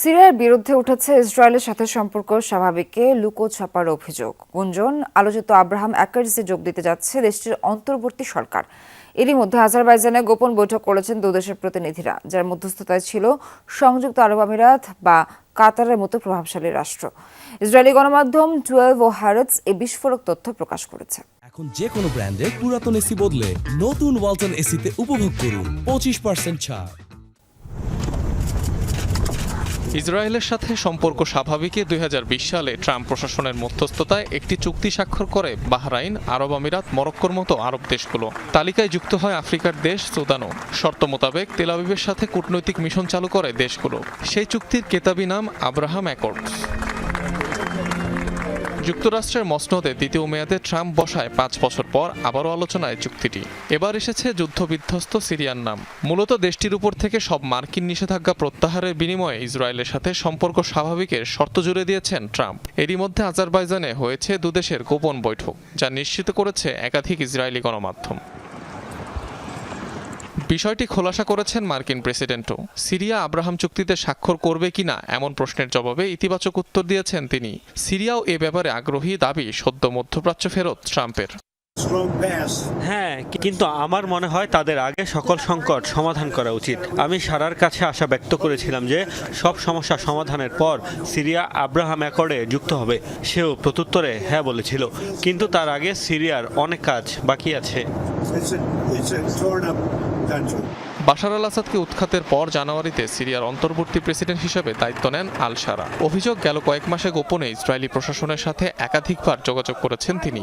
সিরিয়ার বিরুদ্ধে উঠেছে ইসরায়েলের সাথে সম্পর্ক স্বাভাবিককে লুকো ছাপার অভিযোগ। গুঞ্জন, আলোচিত আব্রাহাম অ্যাকার্সে যোগ দিতে যাচ্ছে দেশটির অন্তর্বর্তী সরকার। এরই মধ্যে আজারবাইজানে গোপন বৈঠক করেছেন দুদেশের প্রতিনিধিরা, যার মধ্যস্থতায় ছিল সংযুক্ত আরব আমিরাত বা কাতারের মতো প্রভাবশালী রাষ্ট্র। ইসরায়েলি গণমাধ্যম টুয়েলভ ও হ্যারোটস এই বিস্ফোরক তথ্য প্রকাশ করেছে। এখন যে কোনো ব্র্যান্ডের পুরাতন এসি বদলে নতুন ওয়ালটন এসিতে উপভোগ করুন পঁচিশ পার্সেন্ট ছাড়। ইসরায়েলের সাথে সম্পর্ক স্বাভাবিকে দুই হাজার বিশ সালে ট্রাম্প প্রশাসনের মধ্যস্থতায় একটি চুক্তি স্বাক্ষর করে বাহরাইন, আরব আমিরাত, মরক্কোর মতো আরব দেশগুলো। তালিকায় যুক্ত হয় আফ্রিকার দেশ সুদানও। শর্ত মোতাবেক তেলাবিবের সাথে কূটনৈতিক মিশন চালু করে দেশগুলো। সেই চুক্তির কেতাবি নাম আব্রাহাম অ্যাকর্ডস। যুক্তরাষ্ট্রের মসনদে দ্বিতীয় মেয়াদে ট্রাম্প বসায় পাঁচ বছর পর আবারও আলোচনায় চুক্তিটি। এবার এসেছে যুদ্ধবিধ্বস্ত সিরিয়ার নাম। মূলত দেশটির উপর থেকে সব মার্কিন নিষেধাজ্ঞা প্রত্যাহারের বিনিময়ে ইসরায়েলের সাথে সম্পর্ক স্বাভাবিকের শর্ত জুড়ে দিয়েছেন ট্রাম্প। এরই মধ্যে আজারবাইজানে হয়েছে দুদেশের গোপন বৈঠক, যা নিশ্চিত করেছে একাধিক ইসরায়েলি গণমাধ্যম। বিষয়টি খোলাসা করেছেন মার্কিন প্রেসিডেন্টও সিরিয়া আব্রাহাম চুক্তিতে স্বাক্ষর করবে কিনা এমন প্রশ্নের জবাবে ইতিবাচক উত্তর দিয়েছেন তিনি সিরিয়াও এ ব্যাপারে আগ্রহী দাবি সদ্য মধ্যপ্রাচ্য ফেরত ট্রাম্পের. হ্যাঁ কিন্তু আমার মনে হয় তাদের আগে সকল সংকট সমাধান করা উচিত। আমি সারার কাছে আশা ব্যক্ত করেছিলাম যে সব সমস্যা সমাধানের পর সিরিয়া আব্রাহাম অ্যাকর্ডে যুক্ত হবে। সেও প্রত্যুত্তরে হ্যাঁ বলেছিল। কিন্তু তার আগে সিরিয়ার অনেক কাজ বাকি আছে. বাশার আল আসাদকে উৎখাতের পর জানুয়ারিতে সিরিয়ার অন্তর্বর্তী প্রেসিডেন্ট হিসেবে দায়িত্ব নেন আল সারা অভিযোগ গেল কয়েক মাসে গোপনে ইসরায়েলি প্রশাসনের সাথে একাধিকবার যোগাযোগ করেছেন তিনি।